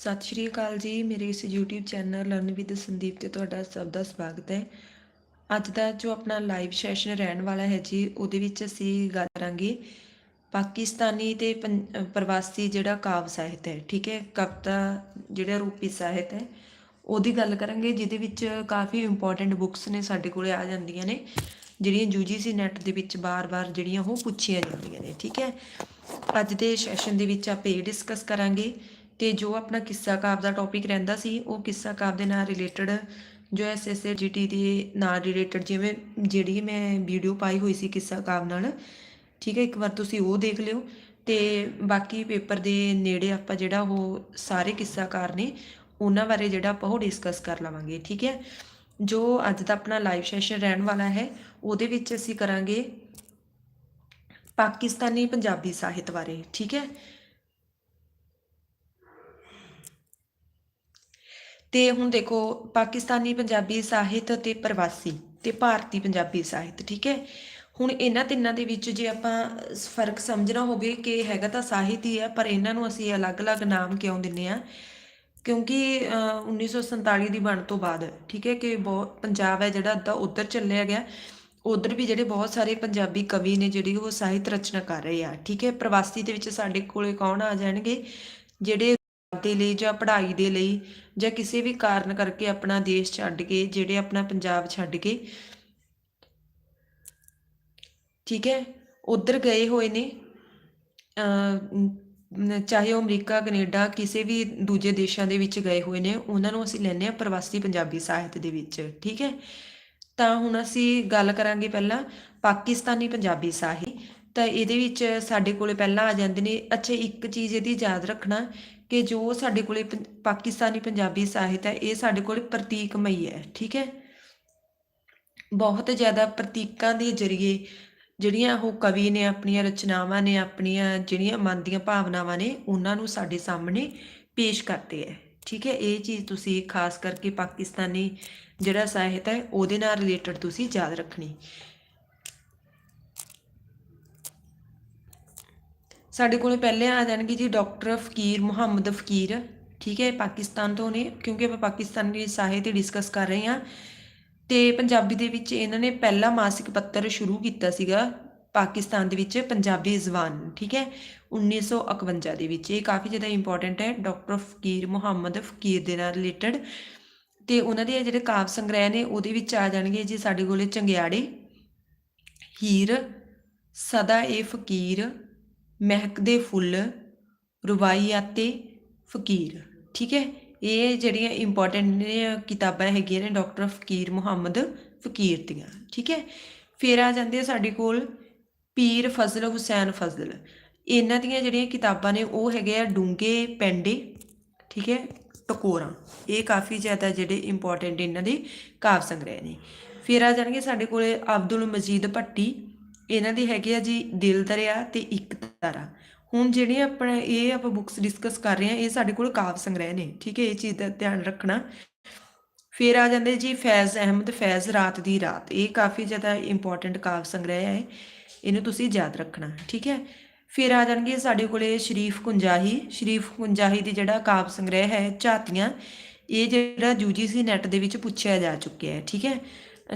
ਸਤਿ ਸ਼੍ਰੀ ਅਕਾਲ ਜੀ, ਮੇਰੇ ਇਸ YouTube channel learn with Sandeep ਤੇ ਤੁਹਾਡਾ ਸਭ ਦਾ ਸਵਾਗਤ ਹੈ। ਅੱਜ ਦਾ ਜੋ ਆਪਣਾ ਲਾਈਵ ਸੈਸ਼ਨ ਰਹਿਣ ਵਾਲਾ ਹੈ ਜੀ, ਉਹਦੇ ਵਿੱਚ ਅਸੀਂ ਗੱਲ ਕਰਾਂਗੇ ਪਾਕਿਸਤਾਨੀ ਤੇ ਪੰ- ਪ੍ਰਵਾਸੀ ਜਿਹੜਾ ਕਾਵ ਸਾਹਿਤ ਹੈ, ਠੀਕ ਹੈ? ਕਵਿਤਾ ਜਿਹੜਾ ਰੂਪੀ ਸਾਹਿਤ ਹੈ, ਉਹਦੀ ਗੱਲ ਕਰਾਂਗੇ, ਜਿਹਦੇ ਵਿੱਚ ਕਾਫੀ ਇੰਪੋਰਟੈਂਟ ਬੁੱਕਸ ਨੇ ਸਾਡੇ ਕੋਲੇ ਆ ਜਾਂਦੀਆਂ ਨੇ, ਜਿਹੜੀਆਂ UGC ਨੈਟ ਦੇ ਵਿੱਚ ਬਾਰ-ਬਾਰ ਜਿਹੜੀਆਂ ਉਹ ਪੁੱਛੀਆਂ ਜਾਂਦੀਆਂ ਨੇ, ਠੀਕ ਹੈ? ਅੱਜ ਦੇ ਸੈਸ਼ਨ ਦੇ ਵਿੱਚ ਆਪਾਂ ਇਹ ਡਿਸਕਸ ਕਰਾਂਗੇ ਤੇ ਜੋ ਆਪਣਾ ਕਿੱਸਾ ਕਾਵ ਦਾ ਟੌਪਿਕ ਰਹਿੰਦਾ ਸੀ, ਉਹ ਕਿੱਸਾ ਕਾਵ ਦੇ ਨਾਲ ਰਿਲੇਟਡ ਜੋ ਐਸਐਸਏ ਜੀਟੀ ਦੇ ਨਾਲ ਰਿਲੇਟਡ ਜਿਵੇਂ ਜਿਹੜੀ ਮੈਂ ਵੀਡੀਓ ਪਾਈ ਹੋਈ ਸੀ ਕਿੱਸਾ ਕਾਵ ਨਾਲ, ਠੀਕ ਹੈ, ਇੱਕ ਵਾਰ ਤੁਸੀਂ ਉਹ ਦੇਖ ਲਿਓ। ਤੇ ਬਾਕੀ ਪੇਪਰ ਦੇ ਨੇੜੇ ਆਪਾਂ ਜਿਹੜਾ ਉਹ ਸਾਰੇ ਕਿੱਸਾਕਾਰ ਨੇ, ਉਹਨਾਂ ਬਾਰੇ ਜਿਹੜਾ ਆਪਾਂ ਉਹ ਡਿਸਕਸ ਕਰ ਲਵਾਂਗੇ, ਠੀਕ ਹੈ। ਜੋ ਅੱਜ ਦਾ ਆਪਣਾ ਲਾਈਵ ਸੈਸ਼ਨ ਰਹਿਣ ਵਾਲਾ ਹੈ, ਉਹਦੇ ਵਿੱਚ ਅਸੀਂ ਕਰਾਂਗੇ ਪਾਕਿਸਤਾਨੀ ਪੰਜਾਬੀ ਸਾਹਿਤ ਬਾਰੇ, ਠੀਕ ਹੈ। ਤੇ ਹੁਣ ਦੇਖੋ ਪਾਕਿਸਤਾਨੀ ਪੰਜਾਬੀ ਸਾਹਿਤ ਤੇ ਪ੍ਰਵਾਸੀ ਤੇ ਭਾਰਤੀ ਪੰਜਾਬੀ ਸਾਹਿਤ ਠੀਕ ਹੈ? ਹੁਣ ਇਹਨਾਂ ਤਿੰਨਾਂ ਦੇ ਵਿੱਚ ਜੇ ਆਪਾਂ ਫ਼ਰਕ ਸਮਝਣਾ ਹੋਵੇ ਕਿ ਹੈਗਾ ਤਾਂ ਸਾਹਿਤ ਹੀ ਹੈ ਪਰ ਇਹਨਾਂ ਨੂੰ ਅਸੀਂ ਅਲੱਗ-ਅਲੱਗ ਨਾਮ ਕਿਉਂ ਦਿੰਨੇ ਆ ਕਿਉਂਕਿ ਅਹ, 1947 ਦੀ ਬਣ ਤੋਂ ਬਾਅਦ ਠੀਕ ਹੈ ਕਿ ਬਹੁਤ ਪੰਜਾਬ ਹੈ ਜਿਹੜਾ ਅੱਧਾ ਉਧਰ ਚੱਲਿਆ ਗਿਆ ਉਧਰ ਵੀ ਜਿਹੜੇ ਬਹੁਤ ਸਾਰੇ ਪੰਜਾਬੀ ਕਵੀ ਨੇ ਜਿਹੜੀ ਉਹ ਸਾਹਿਤ ਰਚਨਾ ਕਰ ਰਹੇ ਆ ਠੀਕ ਹੈ? ਪ੍ਰਵਾਸੀ ਦੇ ਵਿੱਚ ਸਾਡੇ ਕੋਲੇ ਕੌਣ ਆ ਜਾਣਗੇ? ਜਿਹੜੇ ਦੇ ਲਈ ਜਾਂ ਪੜ੍ਹਾਈ ਦੇ ਲਈ ਜਾਂ ਕਿਸੇ ਵੀ ਕਾਰਨ ਕਰਕੇ ਆਪਣਾ ਦੇਸ਼ ਛੱਡ ਕੇ, ਜਿਹੜੇ ਆਪਣਾ ਪੰਜਾਬ ਛੱਡ ਕੇ, ਠੀਕ ਹੈ, ਉਧਰ ਗਏ ਹੋਏ ਨੇ ਚਾਹੇ ਉਹ ਅਮਰੀਕਾ, ਕੈਨੇਡਾ, ਕਿਸੇ ਵੀ ਦੂਜੇ ਦੇਸ਼ਾਂ ਦੇ ਵਿੱਚ ਗਏ ਹੋਏ ਨੇ, ਉਹਨਾਂ ਨੂੰ ਅਸੀਂ ਲੈਂਦੇ ਆ ਪ੍ਰਵਾਸੀ ਪੰਜਾਬੀ ਸਾਹਿਤ ਦੇ ਵਿੱਚ, ਠੀਕ ਹੈ। ਤਾਂ ਹੁਣ ਅਸੀਂ ਗੱਲ ਕਰਾਂਗੇ ਪਹਿਲਾਂ ਪਾਕਿਸਤਾਨੀ ਪੰਜਾਬੀ ਸਾਹਿਤ, ਤਾਂ ਇਹਦੇ ਵਿੱਚ ਸਾਡੇ ਕੋਲੇ ਪਹਿਲਾਂ ਆ ਜਾਂਦੇ ਨੇ, ਅੱਛਾ ਇੱਕ ਚੀਜ਼ ਇਹਦੀ ਯਾਦ ਰੱਖਣਾ ਕਿ ਜੋ ਸਾਡੇ ਕੋਲੇ ਪੰ- ਪਾਕਿਸਤਾਨੀ ਪੰਜਾਬੀ ਸਾਹਿਤ ਹੈ, ਇਹ ਸਾਡੇ ਕੋਲ ਪ੍ਰਤੀਕਮਈ ਹੈ, ਠੀਕ ਹੈ? ਬਹੁਤ ਜ਼ਿਆਦਾ ਪ੍ਰਤੀਕਾਂ ਦੇ ਜ਼ਰੀਏ ਜਿਹੜੀਆਂ ਉਹ ਕਵੀ ਨੇ, ਆਪਣੀਆਂ ਰਚਨਾਵਾਂ ਨੇ, ਆਪਣੀਆਂ ਜਿਹੜੀਆਂ ਮਨ ਦੀਆਂ ਭਾਵਨਾਵਾਂ ਨੇ, ਉਹਨਾਂ ਨੂੰ ਸਾਡੇ ਸਾਹਮਣੇ ਪੇਸ਼ ਕਰਦੇ ਹੈ, ਠੀਕ ਹੈ? ਇਹ ਚੀਜ਼ ਤੁਸੀਂ ਖਾਸ ਕਰਕੇ ਪਾਕਿਸਤਾਨੀ ਜਿਹੜਾ ਸਾਹਿਤ ਹੈ, ਉਹਦੇ ਨਾਲ ਰਿਲੇਟਡ ਤੁਸੀਂ ਯਾਦ ਰੱਖਣੀ। ਸਾਡੇ ਕੋਲੇ ਪਹਿਲੇ ਆ ਜਾਣਗੇ ਜੀ ਡਾਕਟਰ ਫਕੀਰ, ਮੁਹੰਮਦ ਫਕੀਰ, ਠੀਕ ਹੈ ਪਾਕਿਸਤਾਨ ਤੋਂ ਨੇ, ਕਿਉਂਕਿ ਆਪਾਂ ਪਾਕਿਸਤਾਨੀ ਸਾਹਿਤ 'ਤੇ ਡਿਸਕਸ ਕਰ ਰਹੇ ਹਾਂ। ਤੇ ਪੰਜਾਬੀ ਦੇ ਵਿੱਚ ਇਹਨਾਂ ਨੇ ਪਹਿਲਾ ਮਾਸਿਕ ਪੱਤਰ ਸ਼ੁਰੂ ਕੀਤਾ ਸੀਗਾ, ਪਾਕਿਸਤਾਨ ਦੇ ਵਿੱਚ ਪੰਜਾਬੀ ਜ਼ਬਾਨ, ਠੀਕ ਹੈ 1951 ਦੇ ਵਿੱਚ। ਇਹ ਕਾਫੀ ਜ਼ਿਆਦਾ ਇੰਪੋਰਟੈਂਟ ਹੈ, ਡਾਕਟਰ ਫਕੀਰ, ਮੁਹੰਮਦ ਫਕੀਰ ਦੇ ਨਾਲ ਰਿਲੇਟਡ ਤੇ ਉਹਨਾਂ ਦੇ ਜਿਹੜੇ ਕਾਵ ਸੰਗ੍ਰਹਿ ਨੇ, ਉਹਦੇ ਵਿੱਚ ਆ ਜਾਣਗੇ ਜੀ ਸਾਡੇ ਕੋਲੇ ਚੰਗਿਆੜੇ, ਹੀਰ, ਸਦਾ ਏ ਫਕੀਰ ਮਹਿਕਦੇ ਫੁੱਲ ਰੁਬਾਈਆਤੇ ਫਕੀਰ। ਠੀਕ ਹੈ? ਇਹ ਜਿਹੜੀਆਂ ਇੰਪੋਰਟੈਂਟ ਨੇ, ਕਿਤਾਬਾਂ ਹੈਗੀਆਂ ਨੇ ਡਾਕਟਰ ਫਕੀਰ ਮੁਹੰਮਦ ਫਕੀਰ ਦੀਆਂ। ਠੀਕ ਹੈ? ਫਿਰ ਆ ਜਾਂਦੇ ਆ ਸਾਡੇ ਕੋਲ ਪੀਰ ਫਜ਼ਲ, ਹੁਸੈਨ ਫਜ਼ਲ। ਇਹਨਾਂ ਦੀਆਂ ਜਿਹੜੀਆਂ ਕਿਤਾਬਾਂ ਨੇ, ਉਹ ਹੈਗੇ ਆ ਡੂੰਗੇ ਪੈਂਡੇ, ਠੀਕ ਹੈ? ਟਕੋਰਾਂ। ਇਹ ਕਾਫੀ ਜ਼ਿਆਦਾ ਜਿਹੜੇ ਇੰਪੋਰਟੈਂਟ ਇਹਨਾਂ ਦੇ ਕਾਵ ਸੰਗ੍ਰਹਿ ਨੇ। ਫਿਰ ਆ ਜਾਣਗੇ ਸਾਡੇ ਕੋਲੇ ਅਬਦੁਲ ਮਜੀਦ ਭੱਟੀ ਇਹਨਾਂ ਦੀ ਹੈਗੇ ਆ ਜੀ ਦਿਲ ਦਰਿਆ ਤੇ ਇੱਕ ਤਾਰਾ। ਹੁਣ ਜਿਹੜੀਆਂ ਆਪਣਾ ਇਹ ਆਪਾਂ ਬੁੱਕਸ ਡਿਸਕਸ ਕਰ ਰਹੇ ਹਾਂ ਇਹ ਸਾਡੇ ਕੋਲ ਕਾਵ ਸੰਗ੍ਰਹਿ ਨੇ, ਠੀਕ ਹੈ, ਇਹ ਚੀਜ਼ ਦਾ ਧਿਆਨ ਰੱਖਣਾ। ਫਿਰ ਆ ਜਾਂਦੇ ਜੀ ਫੈਜ਼ ਅਹਿਮਦ, ਫੈਜ਼ ਰਾਤ ਦੀ ਰਾਤ। ਇਹ ਕਾਫੀ ਜ਼ਿਆਦਾ ਇੰਪੋਰਟੈਂਟ ਕਾਵ ਸੰਗ੍ਰਹਿ ਹੈ ਇਹਨੂੰ ਤੁਸੀਂ ਯਾਦ ਰੱਖਣਾ, ਠੀਕ ਹੈ? ਫਿਰ ਆ ਜਾਣਗੇ ਸਾਡੇ ਕੋਲੇ ਸ਼ਰੀਫ ਕੁੰਜਾਹੀ। ਸ਼ਰੀਫ ਕੁੰਜਾਹੀ ਦੀ ਜਿਹੜਾ ਕਾਵ ਸੰਗ੍ਰਹਿ ਹੈ, ਝਾਤੀਆਂ, ਇਹ ਜਿਹੜਾ UGC ਨੈਟ ਦੇ ਵਿੱਚ ਪੁੱਛਿਆ ਜਾ ਚੁੱਕਿਆ ਹੈ, ਠੀਕ ਹੈ?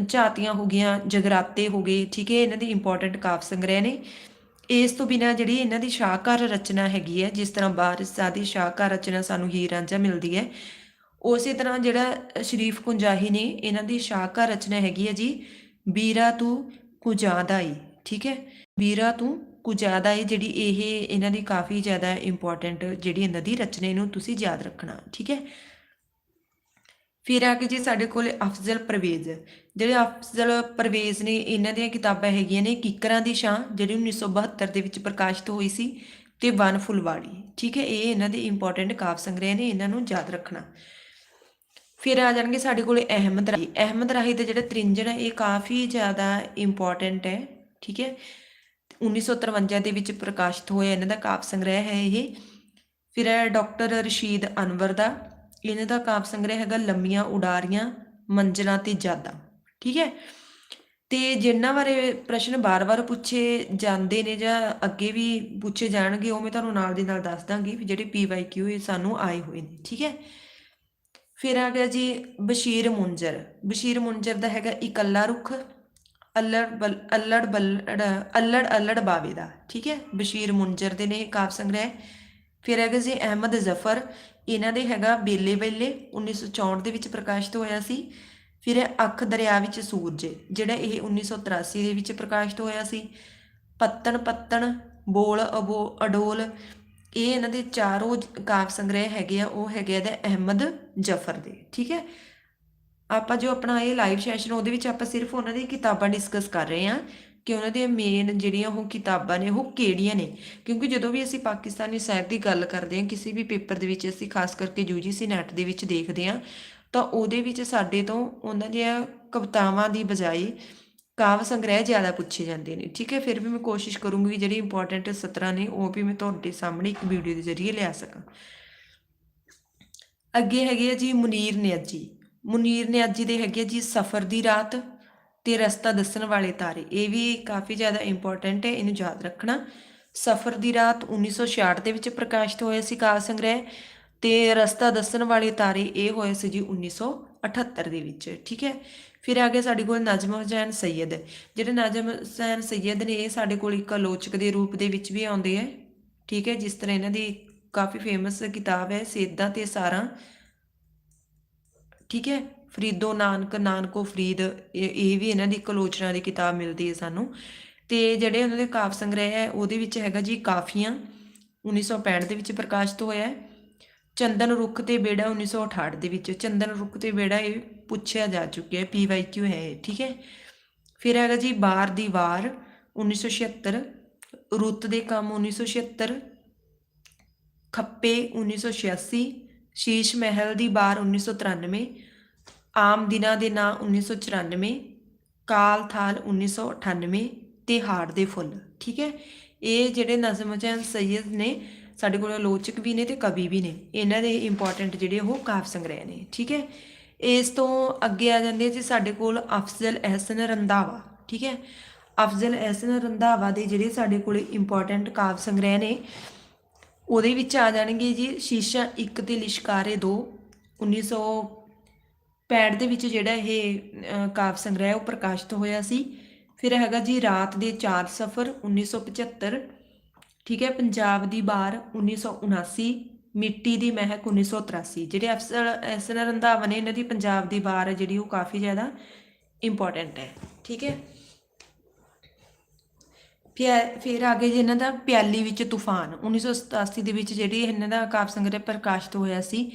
ਝਾਤੀਆਂ ਹੋ ਗਈਆਂ, ਜਗਰਾਤੇ ਹੋ ਗਏ, ਠੀਕ ਹੈ, ਇਹਨਾਂ ਦੀ ਇੰਪੋਰਟੈਂਟ ਕਾਵ ਸੰਗ੍ਰਹਿ ਨੇ। ਇਸ ਤੋਂ ਬਿਨਾ ਜਿਹੜੀ ਇਹਨਾਂ ਦੀ ਸ਼ਾਹਕਾਰ ਰਚਨਾ ਹੈਗੀ ਹੈ, ਜਿਸ ਤਰ੍ਹਾਂ ਬਾਰਿਸ਼ਾਂ ਦੀ ਸ਼ਾਹਕਾਰ ਰਚਨਾ ਸਾਨੂੰ ਹੀਰ ਰਾਂਝਾ ਮਿਲਦੀ ਹੈ, ਉਸੇ ਤਰ੍ਹਾਂ ਜਿਹੜਾ ਸ਼ਰੀਫ ਕੁੰਜਾਹੀ ਨੇ ਇਹਨਾਂ ਦੀ ਸ਼ਾਹਕਾਰ ਰਚਨਾ ਹੈਗੀ ਹੈ ਜੀ, ਬੀਰਾ ਤੂੰ ਕੁਜਾਦਾਈ, ਠੀਕ ਹੈ, ਬੀਰਾ ਤੂੰ ਕੁਜਾਦਾਈ ਜਿਹੜੀ ਇਹ ਇਹਨਾਂ ਦੀ ਕਾਫੀ ਜ਼ਿਆਦਾ ਇੰਪੋਰਟੈਂਟ ਜਿਹੜੀ ਇਹਨਾਂ ਦੀ ਰਚਨਾ, ਇਹਨੂੰ ਤੁਸੀਂ ਯਾਦ ਰੱਖਣਾ, ਠੀਕ ਹੈ। ਫਿਰ ਆ ਕੇ ਜੀ ਸਾਡੇ ਕੋਲ ਅਫਜ਼ਲ ਪਰਵੇਜ਼ ਜਿਹੜੇ ਅਫਜ਼ਲ ਪਰਵੇਜ਼ ਨੇ, ਇਹਨਾਂ ਦੀਆਂ ਕਿਤਾਬਾਂ ਹੈਗੀਆਂ ਨੇ ਕਿਕਰਾਂ ਦੀ ਛਾਂ ਜਿਹੜੀ 1972 ਦੇ ਵਿੱਚ ਪ੍ਰਕਾਸ਼ਿਤ ਹੋਈ ਸੀ ਤੇ ਵਨ ਫੁਲਵਾੜੀ। ਠੀਕ ਹੈ, ਇਹ ਇਹਨਾਂ ਦੇ ਇੰਪੋਰਟੈਂਟ ਕਾਵ ਸੰਗ੍ਰਹਿ ਨੇ ਇਹਨਾਂ ਨੂੰ ਯਾਦ ਰੱਖਣਾ। ਫਿਰ ਆ ਜਾਣਗੇ ਸਾਡੇ ਕੋਲ ਅਹਿਮਦ ਰਾਹੀ। ਅਹਿਮਦ ਰਾਹੀ ਦਾ ਜਿਹੜਾ ਤ੍ਰਿੰਜਣ ਹੈ, ਇਹ ਕਾਫੀ ਜ਼ਿਆਦਾ ਇੰਪੋਰਟੈਂਟ ਹੈ। ਠੀਕ ਹੈ 1953 ਦੇ ਵਿੱਚ ਪ੍ਰਕਾਸ਼ਿਤ ਹੋਇਆ ਇਹਨਾਂ ਦਾ ਕਾਵ ਸੰਗ੍ਰਹਿ ਹੈ ਇਹ। ਫਿਰ ਹੈ ਡਾਕਟਰ ਰਸ਼ੀਦ ਅਨਵਰ ਦਾ। ਇਹਨਾਂ ਦਾ ਕਾਵਿ ਸੰਗ੍ਰਹਿ ਹੈਗਾ ਲੰਮੀਆਂ, ਉਡਾਰੀਆਂ, ਮੰਜ਼ਲਾਂ ਤੇ ਯਾਦਾਂ, ਠੀਕ ਹੈ? ਤੇ ਜਿਨ੍ਹਾਂ ਬਾਰੇ ਪ੍ਰਸ਼ਨ ਬਾਰ-ਬਾਰ ਪੁੱਛੇ ਜਾਂਦੇ ਨੇ ਜਾਂ ਅੱਗੇ ਵੀ ਪੁੱਛੇ ਜਾਣਗੇ, ਉਹ ਮੈਂ ਤੁਹਾਨੂੰ ਨਾਲ ਦੀ ਨਾਲ ਦੱਸ ਦਾਂਗੀ ਵੀ ਜਿਹੜੇ ਪੀਵਾਈਕਿਊ ਇਹ ਸਾਨੂੰ ਆਏ ਹੋਏ ਨੇ, ਠੀਕ ਹੈ? ਫਿਰ ਆ ਗਿਆ ਜੀ ਬਸ਼ੀਰ ਮੁੰਜਰ। ਬਸ਼ੀਰ ਮੁੰਜਰ ਦਾ ਹੈਗਾ ਇਕੱਲਾ ਰੁੱਖ, ਅਲੜ ਬਲ, ਅਲੜ ਬੱਲੜ ਅਲੜ ਅਲੜ ਬਾਵੇ ਦਾ, ਠੀਕ ਹੈ? ਬਸ਼ੀਰ ਮੁੰਜਰ ਦੇ ਨੇ ਇਹ ਕਾਵ ਸੰਗ੍ਰਹਿ। ਫਿਰ ਹੈਗਾ ਜੀ ਅਹਿਮਦ ਜ਼ਫਰ। ਇਹਨਾਂ ਦੇ ਹੈਗਾ ਬੇਲੇ ਬੇਲੇ 1964 ਦੇ ਵਿੱਚ ਪ੍ਰਕਾਸ਼ਿਤ ਹੋਇਆ ਸੀ। ਫਿਰ ਅੱਖ ਦਰਿਆ ਵਿੱਚ ਸੂਰਜ, ਜਿਹੜਾ ਇਹ 1983 ਦੇ ਵਿੱਚ ਪ੍ਰਕਾਸ਼ਿਤ ਹੋਇਆ ਸੀ। ਪੱਤਣ ਪੱਤਣ, ਬੋਲ ਅਬੋ ਅਡੋਲ, ਇਹ ਇਹਨਾਂ ਦੇ ਚਾਰੋਂ ਕਾਵ ਸੰਗ੍ਰਹਿ ਹੈਗੇ ਆ, ਉਹ ਹੈਗੇ ਆ ਦਾ ਅਹਿਮਦ ਜਫਰ ਦੇ, ਠੀਕ ਹੈ? ਆਪਾਂ ਜੋ ਆਪਣਾ ਇਹ ਲਾਈਵ ਸੈਸ਼ਨ ਉਹਦੇ ਵਿੱਚ ਆਪਾਂ ਸਿਰਫ ਉਹਨਾਂ ਦੀ ਕਿਤਾਬਾਂ ਡਿਸਕਸ ਕਰ ਰਹੇ ਹਾਂ। ਕਿ ਉਹਨਾਂ ਦੀਆਂ ਮੇਨ ਜਿਹੜੀਆਂ ਉਹ ਕਿਤਾਬਾਂ ਨੇ, ਉਹ ਕਿਹੜੀਆਂ ਨੇ? ਕਿਉਂਕਿ ਜਦੋਂ ਵੀ ਅਸੀਂ ਪਾਕਿਸਤਾਨੀ ਸਾਹਿਤ ਦੀ ਗੱਲ ਕਰਦੇ ਹਾਂ, ਕਿਸੇ ਵੀ ਪੇਪਰ ਦੇ ਵਿੱਚ ਅਸੀਂ ਖਾਸ ਕਰਕੇ ਯੂਜੀਸੀ ਨੈਟ ਦੇ ਵਿੱਚ ਦੇਖਦੇ ਹਾਂ, ਤਾਂ ਉਹਦੇ ਵਿੱਚ ਸਾਡੇ ਤੋਂ ਉਹਨਾਂ ਦੀਆਂ ਕਵਿਤਾਵਾਂ ਦੀ ਬਜਾਏ ਕਾਵ ਸੰਗ੍ਰਹਿ ਜ਼ਿਆਦਾ ਪੁੱਛੇ ਜਾਂਦੇ ਨੇ। ਠੀਕ ਹੈ, ਫਿਰ ਵੀ ਮੈਂ ਕੋਸ਼ਿਸ਼ ਕਰੂੰਗੀ ਵੀ ਜਿਹੜੀ ਇੰਪੋਰਟੈਂਟ ਸਤਰਾਂ ਨੇ, ਉਹ ਵੀ ਮੈਂ ਤੁਹਾਡੇ ਸਾਹਮਣੇ ਇੱਕ ਵੀਡੀਓ ਦੇ ਜ਼ਰੀਏ ਲਿਆ ਸਕਾਂ। ਅੱਗੇ ਹੈਗੇ ਆ ਜੀ ਮੁਨੀਰ ਨਿਆਜੀ। ਮੁਨੀਰ ਨਿਆਜੀ ਦੇ ਹੈਗੇ ਆ ਜੀ ਸਫ਼ਰ ਦੀ ਰਾਤ। ਤੇ ਰਸਤਾ ਦੱਸਣ ਵਾਲੇ ਤਾਰੇ। ਇਹ ਵੀ ਕਾਫੀ ਜ਼ਿਆਦਾ ਇੰਪੋਰਟੈਂਟ ਹੈ, ਇਹਨੂੰ ਯਾਦ ਰੱਖਣਾ। ਸਫ਼ਰ ਦੀ ਰਾਤ 1966 ਦੇ ਵਿੱਚ ਪ੍ਰਕਾਸ਼ਿਤ ਹੋਇਆ ਸੀ ਕਾਲ ਸੰਗ੍ਰਹਿ ਤੇ ਰਸਤਾ ਦੱਸਣ ਵਾਲੇ ਤਾਰੇ ਇਹ ਹੋਏ ਸੀ ਜੀ 1978 ਦੇ ਵਿੱਚ, ਠੀਕ ਹੈ? ਫਿਰ ਆ ਗਿਆ ਸਾਡੇ ਕੋਲ ਨਜਮ ਹੁਸੈਨ ਸੈਯਦ। ਜਿਹੜੇ ਨਜਮ ਹੁਸੈਨ ਸੈਯਦ ਨੇ, ਇਹ ਸਾਡੇ ਕੋਲ ਇੱਕ ਆਲੋਚਕ ਦੇ ਰੂਪ ਦੇ ਵਿੱਚ ਵੀ ਆਉਂਦੇ ਹੈ, ਠੀਕ ਹੈ? ਜਿਸ ਤਰ੍ਹਾਂ ਇਹਨਾਂ ਦੀ ਕਾਫੀ ਫੇਮਸ ਕਿਤਾਬ ਹੈ ਸੇਦਾਂ ਤੇ ਸਾਰਾਂ, ਠੀਕ ਹੈ? ਫਰੀਦੋ ਨਾਨਕ, ਨਾਨਕੋ ਫਰੀਦ, ਇਹ ਵੀ ਇਹਨਾਂ ਦੀ ਇੱਕ ਆਲੋਚਨਾ ਦੀ ਕਿਤਾਬ ਮਿਲਦੀ ਹੈ ਸਾਨੂੰ। ਤੇ ਜਿਹੜੇ ਉਹਨਾਂ ਦੇ ਕਾਵ ਸੰਗ੍ਰਹਿ ਹੈ, ਉਹਦੇ ਵਿੱਚ ਹੈਗਾ ਜੀ ਕਾਫੀਆਂ 1965 ਦੇ ਵਿੱਚ ਪ੍ਰਕਾਸ਼ਿਤ ਹੋਇਆ ਹੈ। ਚੰਦਨ ਰੁੱਖ ਤੇ ਬੇੜਾ 1968 ਦੇ ਵਿੱਚ, ਚੰਦਨ ਰੁੱਖ ਤੇ ਬੇੜਾ ਇਹ ਪੁੱਛਿਆ ਜਾ ਚੁੱਕਿਆ ਹੈ ਪੀਵਾਈਕਿਊ ਹੈ ਠੀਕ ਹੈ। ਫਿਰ ਹੈਗਾ ਜੀ ਬਾਰ ਦੀ ਵਾਰ 1976 ਰੁੱਤ ਦੇ ਕੰਮ 1976 ਖੱਪੇ 1986 ਸ਼ੀਸ਼ ਮਹਿਲ ਦੀ ਬਾਰ 1993 ਆਮ ਦਿਨਾਂ ਦੇ ਨਾਂ 1994 ਕਾਲ ਥਾਲ 1998 ਤੇ ਹਾਰ ਦੇ ਫੁੱਲ, ਠੀਕ ਹੈ? ਇਹ ਜਿਹੜੇ ਨਜ਼ਮ ਚੈਨ ਸੈਯਦ ਨੇ, ਸਾਡੇ ਕੋਲ ਆਲੋਚਕ ਵੀ ਨੇ ਤੇ ਕਵੀ ਵੀ ਨੇ। ਇਹਨਾਂ ਦੇ ਇੰਪੋਰਟੈਂਟ ਜਿਹੜੇ ਉਹ ਕਾਵਿ ਸੰਗ੍ਰਹਿ ਨੇ, ਠੀਕ ਹੈ? ਇਸ ਤੋਂ ਅੱਗੇ ਆ ਜਾਂਦੇ ਜੀ ਸਾਡੇ ਕੋਲ ਅਫਜ਼ਲ ਅਹਿਸਨ ਰੰਧਾਵਾ, ਠੀਕ ਹੈ? ਅਫਜ਼ਲ ਅਹਿਸਨ ਰੰਧਾਵਾ ਦੇ ਜਿਹੜੇ ਸਾਡੇ ਕੋਲ ਇੰਪੋਰਟੈਂਟ ਕਾਵਿ ਸੰਗ੍ਰਹਿ ਨੇ, ਉਹਦੇ ਵਿੱਚ ਆ ਜਾਣਗੇ ਜੀ ਸ਼ੀਸ਼ਾ 1 ਤੇ ਲਿਸ਼ਕਾਰੇ 2 1965 ਦੇ ਵਿੱਚ ਜਿਹੜਾ ਇਹ ਅ, ਕਾਵ ਸੰਗ੍ਰਹਿ ਉਹ ਪ੍ਰਕਾਸ਼ਿਤ ਹੋਇਆ ਸੀ। ਫਿਰ ਹੈਗਾ ਜੀ ਰਾਤ ਦੇ ਚਾਰ ਸਫ਼ਰ 1975 ਠੀਕ ਹੈ ਪੰਜਾਬ ਦੀ ਬਾਰ 1979 ਮਿੱਟੀ ਦੀ ਮਹਿਕ 1983 ਜਿਹੜੇ ਅਫਸਰ ਐਸਨ ਰੰਧਾਵਾ ਨੇ ਇਹਨਾਂ ਦੀ ਪੰਜਾਬ ਦੀ ਬਾਰ ਹੈ ਜਿਹੜੀ ਉਹ ਕਾਫੀ ਜ਼ਿਆਦਾ ਇੰਪੋਰਟੈਂਟ ਹੈ। ਠੀਕ ਹੈ। ਫਿਰ ਫਿਰ ਅੱਗੇ ਜੀ ਇਹਨਾਂ ਦਾ ਪਿਆਲੀ ਵਿੱਚ ਤੂਫਾਨ। 1987 ਦੇ ਵਿੱਚ ਜਿਹੜੀ ਇਹਨਾਂ ਦਾ ਕਾਵ ਸੰਗ੍ਰਹਿ ਪ੍ਰਕਾਸ਼ਿਤ ਹੋਇਆ ਸੀ।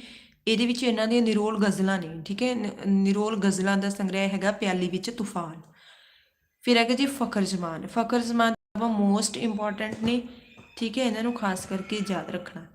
ਇਹਦੇ ਵਿੱਚ ਇਹਨਾਂ ਦੀਆਂ ਨਿਰੋਲ ਗਜ਼ਲਾਂ ਨੇ, ਠੀਕ ਹੈ? ਨ- ਨਿਰੋਲ ਗਜ਼ਲਾਂ ਦਾ ਸੰਗ੍ਰਹਿ ਹੈਗਾ ਪਿਆਲੀ ਵਿੱਚ ਤੂਫਾਨ। ਫਿਰ ਹੈਗਾ ਜੀ ਫਖਰ ਜ਼ਮਾਨ। ਫਖਰ ਜ਼ਮਾਨ ਮੋਸਟ ਇੰਪੋਰਟੈਂਟ ਨੇ, ਠੀਕ ਹੈ? ਇਹਨਾਂ ਨੂੰ ਖਾਸ ਕਰਕੇ ਯਾਦ ਰੱਖਣਾ।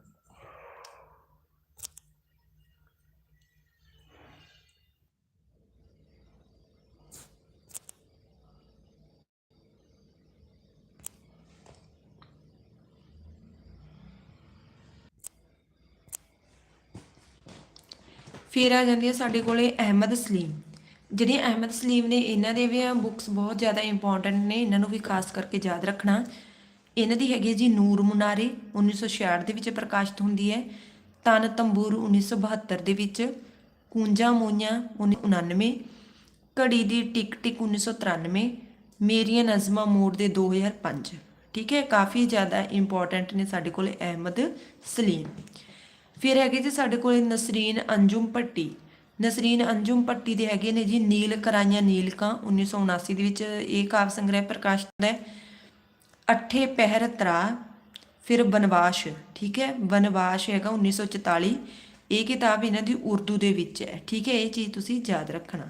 ਫਿਰ ਆ ਜਾਂਦੀ ਹੈ ਸਾਡੇ ਕੋਲੇ ਅਹਿਮਦ ਸਲੀਮ। ਜਿਹੜੀਆਂ ਅਹਿਮਦ ਸਲੀਮ ਨੇ, ਇਹਨਾਂ ਦੇ ਵੀ ਆ ਬੁੱਕਸ ਬਹੁਤ ਜ਼ਿਆਦਾ ਇੰਪੋਰਟੈਂਟ ਨੇ, ਇਹਨਾਂ ਨੂੰ ਵੀ ਖਾਸ ਕਰਕੇ ਯਾਦ ਰੱਖਣਾ। ਇਹਨਾਂ ਦੀ ਹੈਗੀ ਹੈ ਜੀ ਨੂਰ ਮੁਨਾਰੇ 1966 ਦੇ ਵਿੱਚ ਪ੍ਰਕਾਸ਼ਿਤ ਹੁੰਦੀ ਹੈ। ਤਨ ਤੰਬੂਰ 1972 ਦੇ ਵਿੱਚ। ਕੂੰਜਾ ਮੋਈਆਂ 1999 ਘੜੀ ਦੀ ਟਿਕ ਟਿਕ 1993 ਮੇਰੀਆਂ ਨਜ਼ਮਾਂ ਮੋੜ ਦੇ 2005 ਠੀਕ ਹੈ, ਕਾਫੀ ਜ਼ਿਆਦਾ ਇੰਪੋਰਟੈਂਟ ਨੇ ਸਾਡੇ ਕੋਲ ਅਹਿਮਦ ਸਲੀਮ। ਫਿਰ ਹੈਗੇ ਜੀ ਸਾਡੇ ਕੋਲ ਨਸਰੀਨ ਅੰਜੁਮ ਪੱਟੀ ਨਸਰੀਨ ਅੰਜੁਮ ਪੱਟੀ ਦੇ ਹੈਗੇ ਨੇ ਜੀ ਨੀਲ ਕਰਾਈਆਂ ਨੀਲਕਾਂ 1979 ਦੇ ਵਿੱਚ ਇਹ ਕਾਵ ਸੰਗ੍ਰਹਿ ਪ੍ਰਕਾਸ਼ਿਤ ਹੈ। ਅੱਠੇ ਪਹਿਰ ਤਰਾ, ਫਿਰ ਬਨਵਾਸ਼, ਠੀਕ ਹੈ? ਬਨਵਾਸ਼ ਹੈਗਾ 1944 ਇਹ ਕਿਤਾਬ ਇਹਨਾਂ ਦੀ ਉਰਦੂ ਦੇ ਵਿੱਚ ਹੈ, ਠੀਕ ਹੈ? ਇਹ ਚੀਜ਼ ਤੁਸੀਂ ਯਾਦ ਰੱਖਣਾ।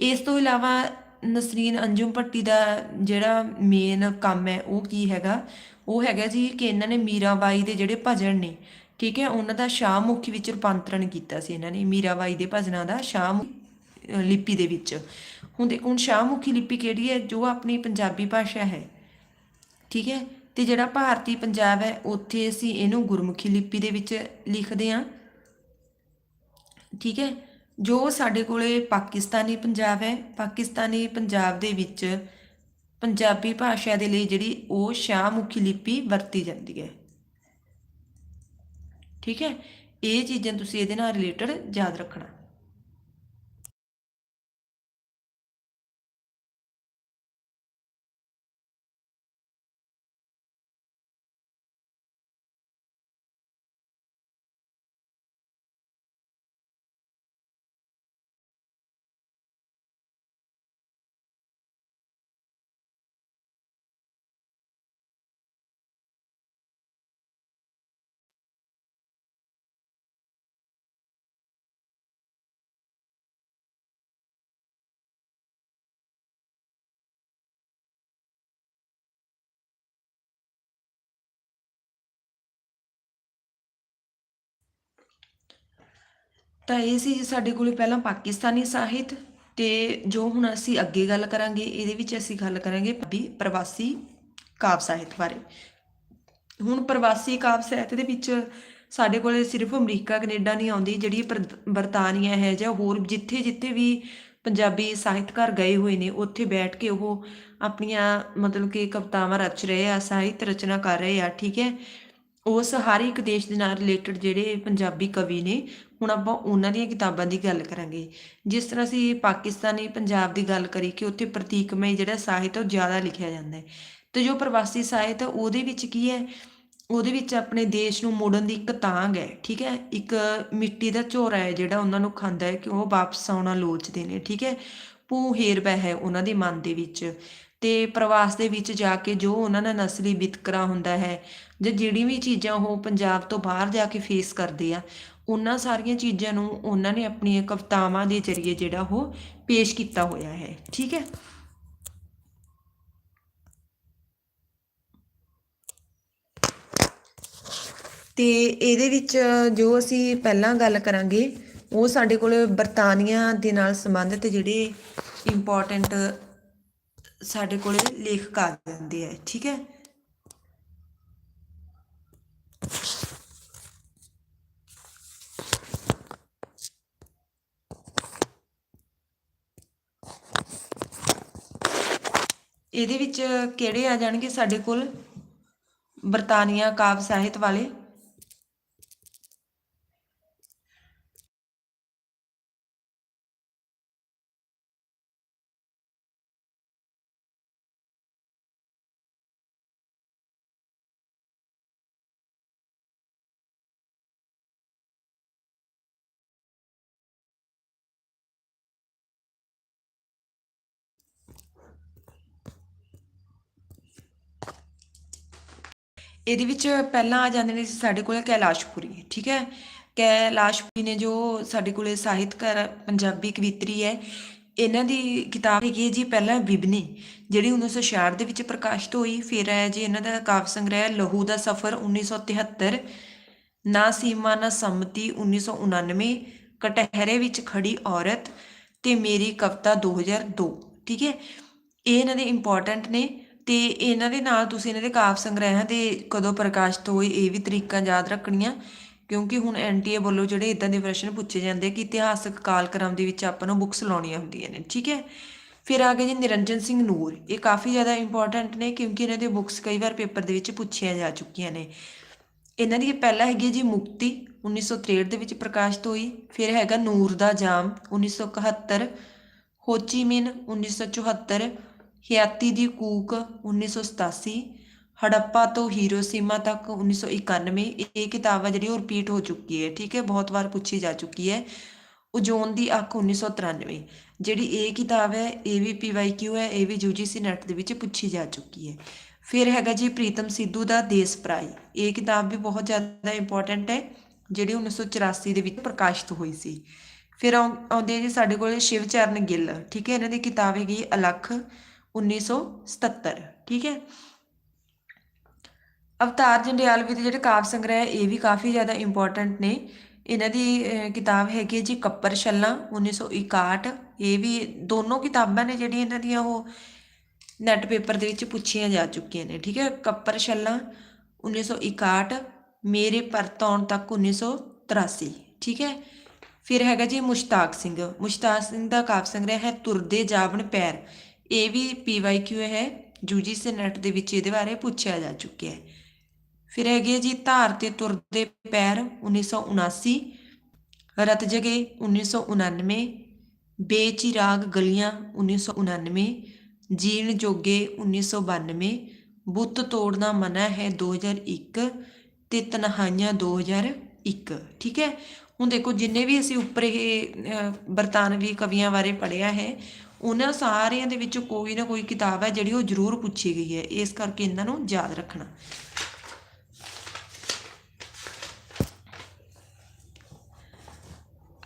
ਇਸ ਤੋਂ ਇਲਾਵਾ ਨਸਰੀਨ ਅੰਜੁਮ ਪੱਟੀ ਦਾ ਜਿਹੜਾ ਮੇਨ ਕੰਮ ਹੈ, ਉਹ ਕੀ ਹੈਗਾ? ਉਹ ਹੈਗਾ ਜੀ ਕਿ ਇਹਨਾਂ ਨੇ ਮੀਰਾਬਾਈ ਦੇ ਜਿਹੜੇ ਭਜਨ ਨੇ ਠੀਕ ਹੈ, ਉਹਨਾਂ ਦਾ ਸ਼ਾਹਮੁਖੀ ਵਿੱਚ ਰੂਪਾਂਤਰਣ ਕੀਤਾ ਸੀ ਇਹਨਾਂ ਨੇ, ਮੀਰਾਬਾਈ ਦੇ ਭਜਨਾਂ ਦਾ ਸ਼ਾਹ ਲਿਪੀ ਦੇ ਵਿੱਚ। ਹੁਣ ਦੇਖੋ ਹੁਣ ਸ਼ਾਹਮੁਖੀ ਲਿਪੀ ਕਿਹੜੀ ਹੈ? ਜੋ ਆਪਣੀ ਪੰਜਾਬੀ ਭਾਸ਼ਾ ਹੈ। ਠੀਕ ਹੈ, ਤੇ ਜਿਹੜਾ ਭਾਰਤੀ ਪੰਜਾਬ ਹੈ, ਉੱਥੇ ਅਸੀਂ ਇਹਨੂੰ ਗੁਰਮੁਖੀ ਲਿਪੀ ਦੇ ਵਿੱਚ ਲਿਖਦੇ ਹਾਂ। ਠੀਕ ਹੈ, ਜੋ ਸਾਡੇ ਕੋਲੇ ਪਾਕਿਸਤਾਨੀ ਪੰਜਾਬ ਹੈ, ਪਾਕਿਸਤਾਨੀ ਪੰਜਾਬ ਦੇ ਵਿੱਚ ਪੰਜਾਬੀ ਭਾਸ਼ਾ ਦੇ ਲਈ ਜਿਹੜੀ ਉਹ ਸ਼ਾਹਮੁਖੀ ਲਿਪੀ ਵਰਤੀ ਜਾਂਦੀ ਹੈ। ਠੀਕ ਹੈ? ਇਹ ਚੀਜ਼ਾਂ ਤੁਸੀਂ ਇਹਦੇ ਨਾਲ ਰਿਲੇਟਡ ਯਾਦ ਰੱਖਣਾ। ਤਾਂ ਇਹ ਸੀ ਸਾਡੇ ਕੋਲੇ ਪਹਿਲਾਂ ਪਾਕਿਸਤਾਨੀ ਸਾਹਿਤ ਤੇ ਜੋ ਹੁਣ ਅਸੀਂ ਅੱਗੇ ਗੱਲ ਕਰਾਂਗੇ, ਇਹਦੇ ਵਿੱਚ ਅਸੀਂ ਗੱਲ ਕਰਾਂਗੇ ਪੰਜਾਬੀ ਪ੍ਰਵਾਸੀ ਕਾਵਿ ਸਾਹਿਤ ਬਾਰੇ। ਹੁਣ ਪ੍ਰਵਾਸੀ ਕਾਵਿ ਸਾਹਿਤ ਦੇ ਵਿੱਚ ਸਾਡੇ ਕੋਲੇ ਸਿਰਫ ਅਮਰੀਕਾ, ਕੈਨੇਡਾ ਨਹੀਂ ਆਉਂਦੀ, ਜਿਹੜੀ ਪਰ- ਬਰਤਾਨੀਆ ਹੈ ਜਾਂ ਹੋਰ ਜਿੱਥੇ ਜਿੱਥੇ ਵੀ ਪੰਜਾਬੀ ਸਾਹਿਤਕਾਰ ਗਏ ਹੋਏ ਨੇ, ਉੱਥੇ ਬੈਠ ਕੇ ਉਹ ਆਪਣੀਆਂ ਮਤਲਬ ਕਿ ਕਵਿਤਾਵਾਂ ਰਚ ਰਹੇ ਆ, ਸਾਹਿਤ ਰਚਨਾ ਕਰ ਰਹੇ ਆ, ਠੀਕ ਹੈ? ਉਸ ਹਰ ਇੱਕ ਦੇਸ਼ ਦੇ ਨਾਲ ਰਿਲੇਟਡ ਜਿਹੜੇ ਪੰਜਾਬੀ ਕਵੀ ਨੇ, ਹੁਣ ਆਪਾਂ ਉਹਨਾਂ ਦੀਆਂ ਕਿਤਾਬਾਂ ਦੀ ਗੱਲ ਕਰਾਂਗੇ। ਜਿਸ ਤਰ੍ਹਾਂ ਅਸੀਂ ਪਾਕਿਸਤਾਨੀ ਪੰਜਾਬ ਦੀ ਗੱਲ ਕਰੀ ਕਿ ਉੱਥੇ ਪ੍ਰਤੀਕਮਈ ਜਿਹੜਾ ਸਾਹਿਤ ਉਹ ਜ਼ਿਆਦਾ ਲਿਖਿਆ ਜਾਂਦਾ ਹੈ। ਤੇ ਜੋ ਪ੍ਰਵਾਸੀ ਸਾਹਿਤ ਉਹਦੇ ਵਿੱਚ ਕੀ ਹੈ? ਉਹਦੇ ਵਿੱਚ ਆਪਣੇ ਦੇਸ਼ ਨੂੰ ਮੋੜਨ ਦੀ ਇੱਕ ਤਾਂਗ ਹੈ, ਠੀਕ ਹੈ? ਇੱਕ ਮਿੱਟੀ ਦਾ ਝੋਰਾ ਹੈ ਜਿਹੜਾ ਉਹਨਾਂ ਨੂੰ ਖਾਂਦਾ ਹੈ ਕਿ ਉਹ ਵਾਪਸ ਆਉਣਾ ਲੋਚਦੇ ਨੇ, ਠੀਕ ਹੈ? ਪੂ ਹੇਰਬਾ ਹੈ ਉਹਨਾਂ ਦੇ ਮਨ ਦੇ ਵਿੱਚ। ਤੇ ਪ੍ਰਵਾਸ ਦੇ ਵਿੱਚ ਜਾ ਕੇ ਜੋ ਉਹਨਾਂ ਦਾ ਨਸਲੀ ਵਿਤਕਰਾ ਹੁੰਦਾ ਹੈ ਜਾਂ ਜਿਹੜੀ ਵੀ ਚੀਜ਼ਾਂ ਉਹ ਪੰਜਾਬ ਤੋਂ ਬਾਹਰ ਜਾ ਕੇ ਫੇਸ ਕਰਦੇ ਆ, ਉਹਨਾਂ ਸਾਰੀਆਂ ਚੀਜ਼ਾਂ ਨੂੰ ਉਹਨਾਂ ਨੇ ਆਪਣੀਆਂ ਕਵਿਤਾਵਾਂ ਦੇ ਜ਼ਰੀਏ ਜਿਹੜਾ ਉਹ ਪੇਸ਼ ਕੀਤਾ ਹੋਇਆ ਹੈ, ਠੀਕ ਹੈ? ਤੇ ਇਹਦੇ ਵਿੱਚ ਜੋ ਅਸੀਂ ਪਹਿਲਾਂ ਗੱਲ ਕਰਾਂਗੇ, ਉਹ ਸਾਡੇ ਕੋਲ ਬਰਤਾਨੀਆ ਦੇ ਨਾਲ ਸੰਬੰਧਿਤ ਜਿਹੜੇ ਇੰਪੋਰਟੈਂਟ ਸਾਡੇ ਕੋਲੇ ਲੇਖਕ ਆ ਜਾਂਦੇ ਆ, ਠੀਕ ਹੈ? ਇਹਦੇ ਵਿੱਚ ਕਿਹੜੇ ਆ ਜਾਣਗੇ ਸਾਡੇ ਕੋਲ? ਬਰਤਾਨੀਆ ਕਾਵਿ ਸਾਹਿਤ ਵਾਲੇ। ਇਹਦੇ ਵਿੱਚ ਪਹਿਲਾਂ ਆ ਜਾਂਦੇ ਨੇ ਸਾਡੇ ਕੋਲ ਕੈਲਾਸ਼ਪੁਰੀ, ਠੀਕ ਹੈ? ਕੈਲਾਸ਼ਪੁਰੀ ਨੇ ਜੋ ਸਾਡੇ ਕੋਲੇ ਸਾਹਿਤਕਾਰ ਪੰਜਾਬੀ ਕਵਿਤਰੀ ਹੈ, ਇਹਨਾਂ ਦੀ ਕਿਤਾਬ ਹੈਗੀ ਹੈ ਜੀ ਪਹਿਲਾਂ ਬਿਬਨੀ ਜਿਹੜੀ 1966 ਦੇ ਵਿੱਚ ਪ੍ਰਕਾਸ਼ਿਤ ਹੋਈ। ਫਿਰ ਹੈ ਜੀ ਇਹਨਾਂ ਦਾ ਕਾਵਿ ਸੰਗ੍ਰਹਿ ਲਹੂ ਦਾ ਸਫ਼ਰ 1973 ਨਾ ਸੀਮਾ, ਨਾ ਸੰਮਤੀ 1999 ਕਟਹਿਰੇ ਵਿੱਚ ਖੜੀ ਔਰਤ ਤੇ ਮੇਰੀ ਕਵਿਤਾ 2002 ਠੀਕ ਹੈ? ਇਹ ਇਹਨਾਂ ਦੇ ਇੰਪੋਰਟੈਂਟ ਨੇ। ਤੇ ਇਹਨਾਂ ਦੇ ਨਾਲ ਤੁਸੀਂ ਇਹਨਾਂ ਦੇ ਕਾਵ ਸੰਗ੍ਰਹਿਾਂ ਦੇ ਕਦੋਂ ਪ੍ਰਕਾਸ਼ਿਤ ਹੋਏ, ਇਹ ਵੀ ਤਰੀਕਾਂ ਯਾਦ ਰੱਖਣੀਆਂ, ਕਿਉਂਕਿ ਹੁਣ ਐਨਟੀਏ ਵੱਲੋਂ ਜਿਹੜੇ ਇਦਾਂ ਦੇ ਪ੍ਰਸ਼ਨ ਪੁੱਛੇ ਜਾਂਦੇ ਕਿ ਇਤਿਹਾਸਕ ਕਾਲਕ੍ਰਮ ਦੇ ਵਿੱਚ ਆਪਾਂ ਨੂੰ ਬੁੱਕਸ ਲਾਉਣੀਆਂ ਹੁੰਦੀਆਂ ਨੇ, ਠੀਕ ਹੈ? ਫਿਰ ਆ ਗਏ ਜੀ ਨਿਰੰਜਨ ਸਿੰਘ ਨੂਰ, ਇਹ ਕਾਫੀ ਜ਼ਿਆਦਾ ਇੰਪੋਰਟੈਂਟ ਨੇ ਕਿਉਂਕਿ ਇਹਨਾਂ ਦੇ ਬੁੱਕਸ ਕਈ ਵਾਰ ਪੇਪਰ ਦੇ ਵਿੱਚ ਪੁੱਛੀਆਂ ਜਾ ਚੁੱਕੀਆਂ ਨੇ। ਇਹਨਾਂ ਦੀ ਪਹਿਲਾ ਹੈਗੀ ਜੀ ਮੁਕਤੀ 1963 ਦੇ ਵਿੱਚ ਪ੍ਰਕਾਸ਼ਿਤ ਹੋਈ, ਫਿਰ ਹੈਗਾ ਨੂਰ ਦਾ ਜਾਮ 1971 ਹੋਚੀ ਮਿਨ 1974 ਹਿਆਤੀ ਦੀ ਕੂਕ 1987 ਹੜੱਪਾ ਤੋਂ ਹੀਰੋਸੀਮਾ ਤੱਕ 1991 ਇਹ ਕਿਤਾਬ ਹੈ ਜਿਹੜੀ ਉਹ ਰਿਪੀਟ ਹੋ ਚੁੱਕੀ ਹੈ, ਠੀਕ ਹੈ, ਬਹੁਤ ਵਾਰ ਪੁੱਛੀ ਜਾ ਚੁੱਕੀ ਹੈ। ਉਜੋਨ ਦੀ ਅੱਖ 1993 ਜਿਹੜੀ ਇਹ ਕਿਤਾਬ ਹੈ ਇਹ ਵੀ ਪੀਵਾਈਕਿਊ ਹੈ, ਇਹ ਵੀ ਯੂਜੀਸੀ ਨੈਟ ਦੇ ਵਿੱਚ ਪੁੱਛੀ ਜਾ ਚੁੱਕੀ ਹੈ। ਫਿਰ ਹੈਗਾ ਜੀ ਪ੍ਰੀਤਮ ਸਿੱਧੂ ਦਾ ਦੇਸ ਭਰਾਈ ਇਹ ਕਿਤਾਬ ਵੀ ਬਹੁਤ ਜ਼ਿਆਦਾ ਇੰਪੋਰਟੈਂਟ ਹੈ, ਜਿਹੜੀ 1984 ਦੇ ਵਿੱਚ ਪ੍ਰਕਾਸ਼ਿਤ ਹੋਈ ਸੀ। ਫਿਰ ਆਉਂਦੇ ਆ ਜੀ ਸਾਡੇ ਕੋਲ ਸ਼ਿਵਚਰਨ ਗਿੱਲ, ਠੀਕ ਹੈ, ਇਹਨਾਂ ਦੀ ਕਿਤਾਬ ਹੈਗੀ ਅਲੱਖ 1977 ਠੀਕ ਹੈ? ਅਵਤਾਰ ਜੰਡਿਆਲਵੀ ਦੇ ਜਿਹੜੇ ਕਾਵ ਸੰਗ੍ਰਹਿ ਇਹ ਵੀ ਕਾਫੀ ਜ਼ਿਆਦਾ ਇੰਪੋਰਟੈਂਟ ਨੇ। ਇਹਨਾਂ ਦੀ ਕਿਤਾਬ ਹੈਗੀ ਜੀ ਕੱਪਰ ਛੱਲਾਂ 1961 ਇਹ ਵੀ ਦੋਨੋਂ ਕਿਤਾਬਾਂ ਨੇ ਜਿਹੜੀਆਂ ਇਹਨਾਂ ਦੀਆਂ ਉਹ ਨੈਟ ਪੇਪਰ ਦੇ ਵਿੱਚ ਪੁੱਛੀਆਂ ਜਾ ਚੁੱਕੀਆਂ ਨੇ, ਠੀਕ ਹੈ? ਕੱਪਰ ਛੱਲਾਂ 1961 ਮੇਰੇ ਪਰਤ ਆਉਣ ਤੱਕ 1983 ਠੀਕ ਹੈ? ਫਿਰ ਹੈਗਾ ਜੀ ਮੁਸ਼ਤਾਕ ਸਿੰਘ। ਮੁਸ਼ਤਾਕ ਸਿੰਘ ਦਾ ਕਾਵਿ ਸੰਗ੍ਰਹਿ ਹੈ ਤੁਰਦੇ ਜਾਵਣ ਪੈਰ। ਇਹ ਵੀ ਪੀਵਾਈਕਿਊ ਹੈ ਯੂਜੀਸੀ ਨੈਟ ਦੇ ਵਿੱਚ ਇਹਦੇ ਬਾਰੇ ਪੁੱਛਿਆ ਜਾ ਚੁੱਕਿਆ ਹੈ। ਫਿਰ ਹੈਗੇ ਆ ਜੀ ਧਾਰ ਤੇ ਤੁਰਦੇ ਪੈਰ 1979 ਰਤ ਜਗੇ 1999 ਬੇਚਿਰਾਗ ਗਲੀਆਂ 1999 ਜੀਣ ਜੋਗੇ 1992 ਬੁੱਤ ਤੋੜਨਾ ਮਨਾ ਹੈ 2001 ਤੇ ਤਨਹਾਈਆਂ 2001 ਠੀਕ ਹੈ? ਹੁਣ ਦੇਖੋ, ਜਿੰਨੇ ਵੀ ਅਸੀਂ ਉੱਪਰ ਇਹ ਬਰਤਾਨਵੀ ਕਵੀਆਂ ਬਾਰੇ ਪੜ੍ਹਿਆ ਹੈ ਉਹਨਾਂ ਸਾਰਿਆਂ ਦੇ ਵਿੱਚੋਂ ਕੋਈ ਨਾ ਕੋਈ ਕਿਤਾਬ ਹੈ ਜਿਹੜੀ ਉਹ ਜ਼ਰੂਰ ਪੁੱਛੀ ਗਈ ਹੈ। ਇਸ ਕਰਕੇ ਇਹਨਾਂ ਨੂੰ ਯਾਦ ਰੱਖਣਾ।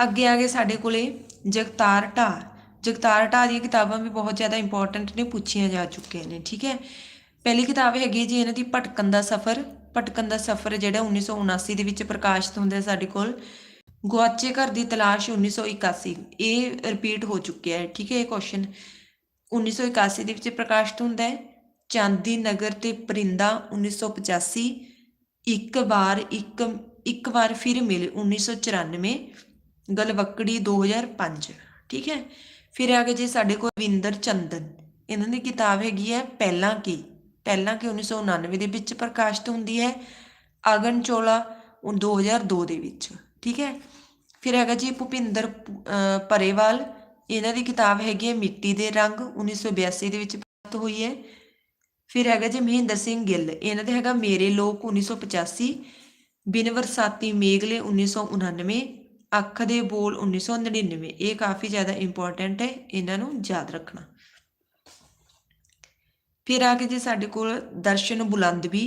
ਅੱਗੇ ਆ ਗਏ ਸਾਡੇ ਕੋਲੇ ਜਗਤਾਰ ਢਾਰ ਜਗਤਾਰ ਢਾਰ ਦੀਆਂ ਕਿਤਾਬਾਂ ਵੀ ਬਹੁਤ ਜ਼ਿਆਦਾ ਇੰਪੋਰਟੈਂਟ ਨੇ, ਪੁੱਛੀਆਂ ਜਾ ਚੁੱਕੀਆਂ ਨੇ, ਠੀਕ ਹੈ? ਪਹਿਲੀ ਕਿਤਾਬ ਹੈਗੀ ਜੀ ਇਹਨਾਂ ਦੀ ਭਟਕਣ ਦਾ ਸਫ਼ਰ। ਭਟਕਣ ਦਾ ਸਫ਼ਰ ਜਿਹੜਾ 1979 ਦੇ ਵਿੱਚ ਪ੍ਰਕਾਸ਼ਿਤ ਹੁੰਦਾ ਸਾਡੇ ਕੋਲ। ਗੁਆਚੇ ਘਰ ਦੀ ਤਲਾਸ਼ 1981 ਇਹ ਰਿਪੀਟ ਹੋ ਚੁੱਕਿਆ ਹੈ, ਠੀਕ ਹੈ ਇਹ ਕੁਐਸਚਨ 1981 ਦੇ ਵਿੱਚ ਪ੍ਰਕਾਸ਼ਿਤ ਹੁੰਦਾ ਹੈ, ਚਾਂਦੀ ਨਗਰ ਤੇ ਪਰਿੰਦਾ 1985 ਇੱਕ ਵਾਰ, ਇੱਕ ਇੱਕ ਵਾਰ ਫਿਰ ਮਿਲੇ 1994 ਗਲਵਕੜੀ 2005 ਠੀਕ ਹੈ। ਫਿਰ ਆ ਗਏ ਜੀ ਸਾਡੇ ਕੋਲ ਵਿੰਦਰ ਚੰਦਨ, ਇਹਨਾਂ ਦੀ ਕਿਤਾਬ ਹੈਗੀ ਹੈ ਪਹਿਲਾਂ ਕੀ ਪਹਿਲਾਂ ਕੀ 1999 ਦੇ ਵਿੱਚ ਪ੍ਰਕਾਸ਼ਿਤ ਹੁੰਦੀ ਹੈ, ਅਗਨ ਚੋਲਾ, ਉਹ 2002 ਦੇ ਵਿੱਚ। ਠੀਕ ਹੈ? ਫਿਰ ਹੈਗਾ ਜੀ ਭੁਪਿੰਦਰ ਪਰੇਵਾਲ। ਇਹਨਾਂ ਦੀ ਕਿਤਾਬ ਹੈਗੀ ਹੈ ਮਿੱਟੀ ਦੇ ਰੰਗ 1982 ਦੇ ਵਿੱਚ ਪ੍ਰਾਪਤ ਹੋਈ ਹੈ। ਫਿਰ ਹੈਗਾ ਜੀ ਮਹਿੰਦਰ ਸਿੰਘ ਗਿੱਲ। ਇਹਨਾਂ ਦੇ ਹੈਗਾ ਮੇਰੇ ਲੋਕ 1985 ਬਿਨ ਵਰਸਾਤੀ ਮੇਘਲੇ 1999 ਅੱਖ ਦੇ ਬੋਲ 1999 ਇਹ ਕਾਫੀ ਜ਼ਿਆਦਾ ਇੰਪੋਰਟੈਂਟ ਹੈ, ਇਹਨਾਂ ਨੂੰ ਯਾਦ ਰੱਖਣਾ। ਫਿਰ ਆ ਕੇ ਜੀ ਸਾਡੇ ਕੋਲ ਦਰਸ਼ਨ ਬੁਲੰਦਵੀ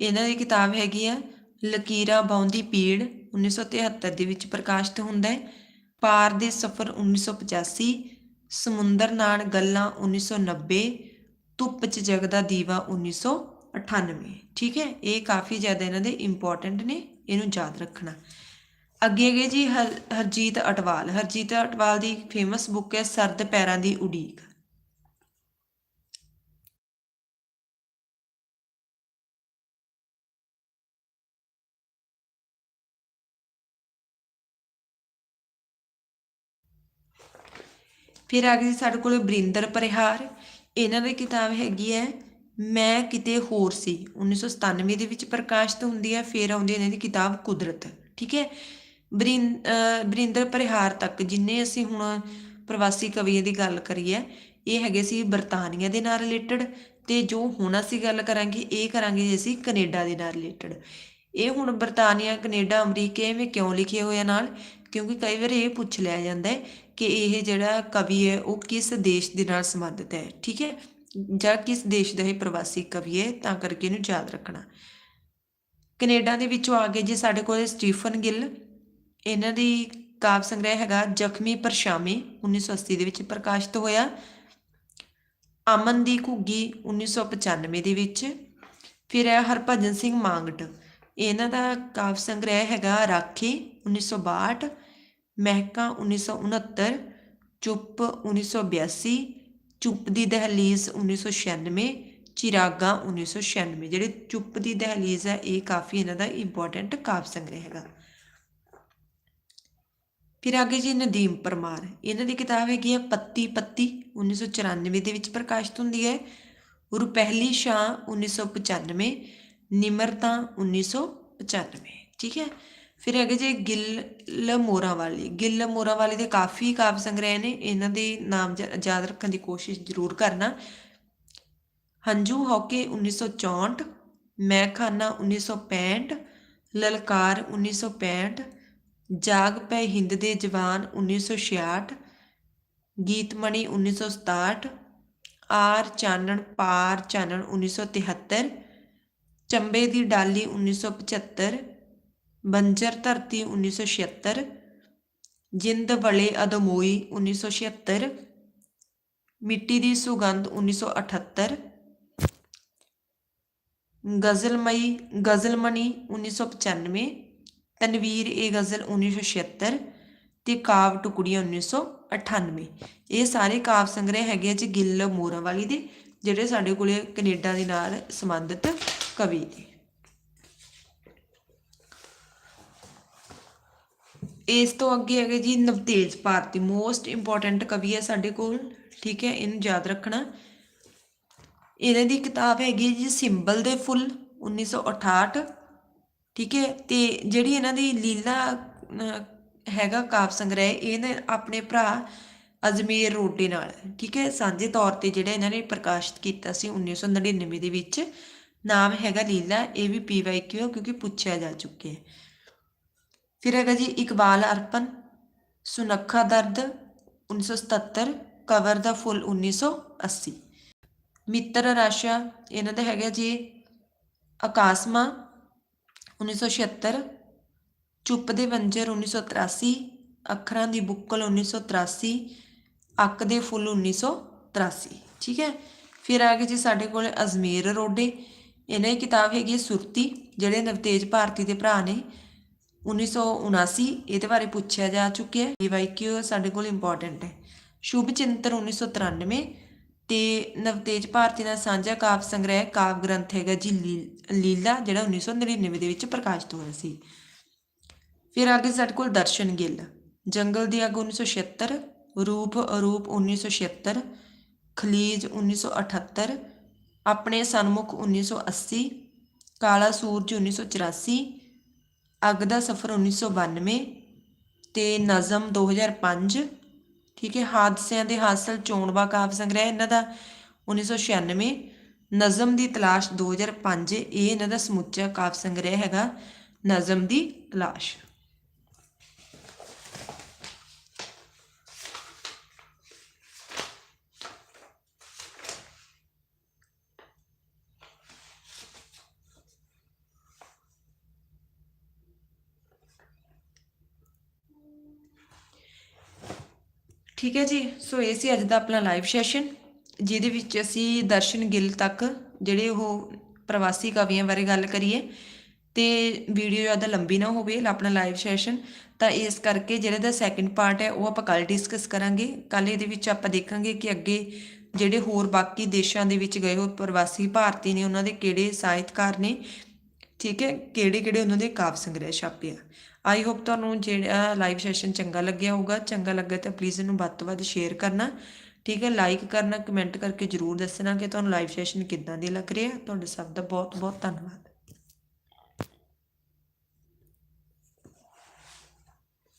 ਇਹਨਾਂ ਦੀ ਕਿਤਾਬ ਹੈਗੀ ਆ, ਲਕੀਰਾਂ ਬਾਉਂਦੀ ਪੀੜ। 1973 ਦੇ ਵਿੱਚ ਪ੍ਰਕਾਸ਼ਿਤ ਹੁੰਦਾ ਹੈ। ਪਾਰ ਦੇ ਸਫ਼ਰ 1985 ਸਮੁੰਦਰ ਨਾਲ ਗੱਲਾਂ 1990 ਧੁੱਪ 'ਚ ਜਗਦਾ ਦੀਵਾ 1998 ਠੀਕ ਹੈ, ਇਹ ਕਾਫੀ ਜ਼ਿਆਦਾ ਇਹਨਾਂ ਦੇ ਇੰਪੋਰਟੈਂਟ ਨੇ, ਇਹਨੂੰ ਯਾਦ ਰੱਖਣਾ। ਅੱਗੇ ਗਏ ਜੀ ਹਰ- ਹਰਜੀਤ ਅਟਵਾਲ। ਹਰਜੀਤ ਅਟਵਾਲ ਦੀ ਫੇਮਸ ਬੁੱਕ ਹੈ, ਸਰਦ ਪੈਰਾਂ ਦੀ ਉਡੀਕ। ਫਿਰ ਆ ਗਈ ਸਾਡੇ ਕੋਲ ਬਰਿੰਦਰ ਪਰਿਹਾਰ। ਇਹਨਾਂ ਦੀ ਕਿਤਾਬ ਹੈਗੀ ਹੈ, ਮੈਂ ਕਿਤੇ ਹੋਰ ਸੀ। 1997 ਦੇ ਵਿੱਚ ਪ੍ਰਕਾਸ਼ਿਤ ਹੁੰਦੀ ਹੈ, ਫਿਰ ਆਉਂਦੀ ਇਹਨਾਂ ਦੀ ਕਿਤਾਬ ਕੁਦਰਤ। ਠੀਕ ਹੈ? ਬਰਿੰ ਅਹ ਬਰਿੰਦਰ ਪਰਿਹਾਰ ਤੱਕ, ਜਿੰਨੇ ਅਸੀਂ ਹੁਣ ਪ੍ਰਵਾਸੀ ਕਵੀਆਂ ਦੀ ਗੱਲ ਕਰੀ ਹੈ ਇਹ ਹੈਗੇ ਸੀ ਬਰਤਾਨੀਆ ਦੇ ਨਾਲ ਰਿਲੇਟਡ ਤੇ ਜੋ ਹੁਣ ਅਸੀਂ ਗੱਲ ਕਰਾਂਗੇ, ਇਹ ਕਰਾਂਗੇ ਜੀ ਅਸੀਂ ਕੈਨੇਡਾ ਦੇ ਨਾਲ ਰਿਲੇਟਡ ਇਹ ਹੁਣ ਬਰਤਾਨੀਆ, ਕੈਨੇਡਾ, ਅਮਰੀਕਾ ਐਵੇਂ ਕਿਉਂ ਲਿਖੇ ਹੋਏ ਆ ਨਾਲ? ਕਿਉਂਕਿ ਕਈ ਵਾਰ ਇਹ ਪੁੱਛ ਲਿਆ ਜਾਂਦਾ ਹੈ ਕਿ ਇਹ ਜਿਹੜਾ ਕਵੀ ਹੈ, ਉਹ ਕਿਸ ਦੇਸ਼ ਦੇ ਨਾਲ ਸੰਬੰਧਿਤ ਹੈ, ਠੀਕ ਹੈ? ਜਾਂ ਕਿਸ ਦੇਸ਼ ਦਾ ਇਹ ਪ੍ਰਵਾਸੀ ਕਵੀ ਹੈ, ਤਾਂ ਕਰਕੇ ਇਹਨੂੰ ਯਾਦ ਰੱਖਣਾ। ਕੈਨੇਡਾ ਦੇ ਵਿੱਚੋਂ ਆ ਗਏ ਜੀ ਸਾਡੇ ਕੋਲ ਸਟੀਫਨ ਗਿੱਲ, ਇਹਨਾਂ ਦੀ ਕਾਵ ਸੰਗ੍ਰਹਿ ਹੈਗਾ ਜ਼ਖਮੀ ਪਰਛਾਵੇਂ 1980 ਦੇ ਵਿੱਚ ਪ੍ਰਕਾਸ਼ਿਤ ਹੋਇਆ। ਅਮਨ ਦੀ ਘੁੱਗੀ 1995 ਦੇ ਵਿੱਚ। ਫਿਰ ਹੈ ਹਰਭਜਨ ਸਿੰਘ ਮਾਂਗਟ, ਇਹਨਾਂ ਦਾ ਕਾਵ ਸੰਗ੍ਰਹਿ ਹੈਗਾ ਰਾਖੀ 1962 ਮਹਿਕਾਂ 1969 ਚੁੱਪ 1982 ਚੁੱਪ ਦੀ ਦਹਲੀਜ਼ 1996 ਚਿਰਾਗਾ 1996 ਜਿਹੜੇ ਚੁੱਪ ਦੀ ਦਹਲੀਜ਼ ਹੈ, ਇਹ ਕਾਫੀ ਇਹਨਾਂ ਦਾ ਇੰਪੋਰਟੈਂਟ ਕਾਵਿ ਸੰਗ੍ਰਹਿ ਹੈਗਾ। ਫਿਰ ਅੱਗੇ ਜੀ ਨਦੀਮ ਪਰਮਾਰ। ਇਹਨਾਂ ਦੀ ਕਿਤਾਬ ਹੈਗੀ ਹੈ, ਪੱਤੀ ਪੱਤੀ 1994 ਦੇ ਵਿੱਚ ਪ੍ਰਕਾਸ਼ਿਤ ਹੁੰਦੀ ਹੈ। ਰੁਪਹਿਲੀ ਸ਼ਾਹ 1995 ਨਿਮਰਤਾ 1995 ਠੀਕ ਹੈ? ਫਿਰ ਹੈਗੇ ਜੇ ਗਿੱਲ ਮੋਰਾ ਵਾਲੀ ਗਿੱਲ ਮੋਰਾ ਵਾਲੀ ਦੇ ਕਾਫੀ ਕਾਵ ਸੰਗ੍ਰਹਿ ਨੇ, ਇਹਨਾਂ ਦੇ ਨਾਮ ਜ- ਯਾਦ ਰੱਖਣ ਦੀ ਕੋਸ਼ਿਸ਼ ਜ਼ਰੂਰ ਕਰਨਾ। ਹੰਝੂ ਹੌਕੇ 1964 ਮੈਖਾਨਾ 1965 ਲਲਕਾਰ 1965 ਜਾਗ ਪੈ ਹਿੰਦ ਦੇ ਜਵਾਨ 1966 ਗੀਤਮਣੀ 1967 ਆਰ ਚਾਨਣ ਪਾਰ ਚਾਨਣ 1973 ਚੰਬੇ ਦੀ ਡਾਲੀ 1975 ਬੰਜਰ ਧਰਤੀ 1976 ਜਿੰਦ ਵਲੇ ਅਦਮੋਈ 1976 ਮਿੱਟੀ ਦੀ ਸੁਗੰਧ 1978 ਗਜ਼ਲਮਈ ਗਜ਼ਲਮਣੀ 1995 ਤਨਵੀਰ ਏ ਗਜ਼ਲ 1976 ਤੇ ਕਾਵ ਟੁਕੜੀਆਂ 1998 ਇਹ ਸਾਰੇ ਕਾਵ ਸੰਗ੍ਰਹਿ ਹੈਗੇ ਆ ਜੀ ਗਿੱਲ ਮੋਰਾਂ ਵਾਲੀ ਦੇ, ਜਿਹੜੇ ਸਾਡੇ ਕੋਲੇ ਕੈਨੇਡਾ ਦੇ ਨਾਲ ਸੰਬੰਧਿਤ ਕਵੀ ਨੇ। ਇਸ ਤੋਂ ਅੱਗੇ ਹੈਗੇ ਜੀ ਨਵਤੇਜ ਭਾਰਤੀ ਮੋਸਟ ਇੰਪੋਰਟੈਂਟ ਕਵੀ ਹੈ ਸਾਡੇ ਕੋਲ, ਠੀਕ ਹੈ, ਇਹਨੂੰ ਯਾਦ ਰੱਖਣਾ। ਇਹਨਾਂ ਦੀ ਕਿਤਾਬ ਹੈਗੀ ਜੀ ਸਿੰਬਲ ਦੇ ਫੁੱਲ 1968 ਠੀਕ ਹੈ, ਤੇ ਜਿਹੜੀ ਇਹਨਾਂ ਦੀ ਲੀਲਾ ਹੈਗਾ ਕਾਵ ਸੰਗ੍ਰਹਿ, ਇਹਨੇ ਆਪਣੇ ਭਰਾ ਅਜਮੇਰ ਰੋਡੇ ਨਾਲ, ਠੀਕ ਹੈ, ਸਾਂਝੇ ਤੌਰ ਤੇ ਜਿਹੜਾ ਇਹਨਾਂ ਨੇ ਪ੍ਰਕਾਸ਼ਿਤ ਕੀਤਾ ਸੀ 1999 ਦੇ ਵਿੱਚ, ਨਾਮ ਹੈਗਾ ਲੀਲਾ, ਇਹ ਵੀ ਪੀਵਾਈਕਿਊ ਕਿਉਂਕਿ ਪੁੱਛਿਆ ਜਾ ਚੁੱਕਿਆ ਹੈ। ਫਿਰ ਹੈਗਾ ਜੀ? ਇਕਬਾਲ ਅਰਪਨ, ਸੁਨੱਖਾ ਦਰਦ 1977 ਕਵਰ ਦਾ ਫੁੱਲ 1980 ਮਿੱਤਰ ਰਾਸ਼ਾ, ਇਹਨਾਂ ਦਾ ਹੈਗਾ ਜੀ ਆਕਾਸਮਾ 1976 ਚੁੱਪ ਦੇ ਵੰਜਰ 1983 ਅੱਖਰਾਂ ਦੀ ਬੁੱਕਲ 1983 ਅੱਕ ਦੇ ਫੁੱਲ 1983 ਠੀਕ ਹੈ? ਫਿਰ ਆ ਗਏ ਜੀ ਸਾਡੇ ਕੋਲ ਅਜ਼ਮੀਰ ਰੋਡੇ। ਇਹਨਾਂ ਦੀ ਕਿਤਾਬ ਹੈਗੀ ਹੈ ਸੁਰਤੀ, ਜਿਹੜੇ ਨਵਤੇਜ ਭਾਰਤੀ ਦੇ ਭਰਾ ਨੇ। 1979 ਇਹਦੇ ਬਾਰੇ ਪੁੱਛਿਆ ਜਾ ਚੁੱਕਿਆ ਹੈ। ਈਵਾਈਕਿਊ ਸਾਡੇ ਕੋਲ ਇੰਪੋਰਟੈਂਟ ਹੈ। ਸ਼ੁਭ ਚਿੰਤਨ 1993 ਤੇ ਨਵਤੇਜ ਭਾਰਤੀ ਦਾ ਸਾਂਝਾ ਕਾਵ ਸੰਗ੍ਰਹਿ ਕਾਵ ਗ੍ਰੰਥ ਹੈਗਾ ਜੀ ਲੀ- ਲੀਲਾ, ਜਿਹੜਾ 1999 ਦੇ ਵਿੱਚ ਪ੍ਰਕਾਸ਼ਿਤ ਹੋਇਆ ਸੀ। ਫਿਰ ਅੱਗੇ ਸਾਡੇ ਕੋਲ ਦਰਸ਼ਨ ਗਿੱਲ। ਜੰਗਲ ਦੀ ਅੱਗ 1976 ਰੂਪ ਅਰੂਪ 1976 ਖਲੀਜ 1978 ਆਪਣੇ ਸਨਮੁਖ 1980 ਕਾਲਾ ਸੂਰਜ 1984 ਅੱਗ ਦਾ ਸਫ਼ਰ 1992 ਤੇ ਨਜ਼ਮ 2005 ਠੀਕ ਹੈ, ਹਾਦਸਿਆਂ ਦੇ ਹਾਸਲ ਚੋਣਵਾ ਕਾਵ ਸੰਗ੍ਰਹਿ ਇਹਨਾਂ ਦਾ 1996 ਨਜ਼ਮ ਦੀ ਤਲਾਸ਼ 2005 ਇਹ ਇਹਨਾਂ ਦਾ ਸਮੁੱਚਾ ਕਾਵ ਸੰਗ੍ਰਹਿ ਹੈਗਾ, ਨਜ਼ਮ ਦੀ ਤਲਾਸ਼। ਠੀਕ ਹੈ ਜੀ, ਸੋ ਇਹ ਸੀ ਅੱਜ ਦਾ ਆਪਣਾ ਲਾਈਵ ਸੈਸ਼ਨ ਜਿਹਦੇ ਵਿੱਚ ਅਸੀਂ ਦਰਸ਼ਨ ਗਿੱਲ ਤੱਕ ਜਿਹੜੇ ਉਹ ਪ੍ਰਵਾਸੀ ਕਵੀਆਂ ਬਾਰੇ ਗੱਲ ਕਰੀਏ, ਤੇ ਵੀਡੀਓ ਜ਼ਿਆਦਾ ਲੰਬੀ ਨਾ ਹੋਵੇ ਆਪਣਾ ਲਾਈਵ ਸੈਸ਼ਨ ਤਾਂ ਇਸ ਕਰਕੇ ਜਿਹੜੇ ਦਾ ਸੈਕਿੰਡ ਪਾਰਟ ਹੈ, ਉਹ ਆਪਾਂ ਕੱਲ ਡਿਸਕਸ ਕਰਾਂਗੇ। ਕੱਲ ਇਹਦੇ ਵਿੱਚ ਆਪਾਂ ਦੇਖਾਂਗੇ ਕਿ ਅੱਗੇ ਜਿਹੜੇ ਹੋਰ ਬਾਕੀ ਦੇਸ਼ਾਂ ਦੇ ਵਿੱਚ ਗਏ ਹੋਏ ਪ੍ਰਵਾਸੀ ਭਾਰਤੀ ਨੇ, ਉਹਨਾਂ ਦੇ ਕਿਹੜੇ ਸਾਹਿਤਕਾਰ ਨੇ, ਠੀਕ ਹੈ ਕਿਹੜੇ ਕਿਹੜੇ ਉਹਨਾਂ ਦੇ ਕਾਵਿ ਸੰਗ੍ਰਹਿ ਛਾਪੇ ਆ। ਆਈ ਹੋਪ ਤੁਹਾਨੂੰ ਜਿਹੜਾ ਲਾਈਵ ਸੈਸ਼ਨ ਚੰਗਾ ਲੱਗਿਆ ਹੋਊਗਾ। ਚੰਗਾ ਲੱਗਾ ਤਾਂ ਪਲੀਜ਼ ਇਹਨੂੰ ਵੱਧ ਤੋਂ ਵੱਧ ਸ਼ੇਅਰ ਕਰਨਾ। ਠੀਕ ਹੈ ਲਾਈਕ ਕਰਨਾ ਕਮੈਂਟ ਕਰਕੇ ਜਰੂਰ ਦੱਸਣਾ ਕਿ ਤੁਹਾਨੂੰ ਲਾਈਵ ਸੈਸ਼ਨ ਕਿੱਦਾਂ ਦੀ ਲੱਗ ਰਿਹਾ ਤੁਹਾਡੇ ਸਭ ਦਾ ਬਹੁਤ ਬਹੁਤ ਧੰਨਵਾਦ।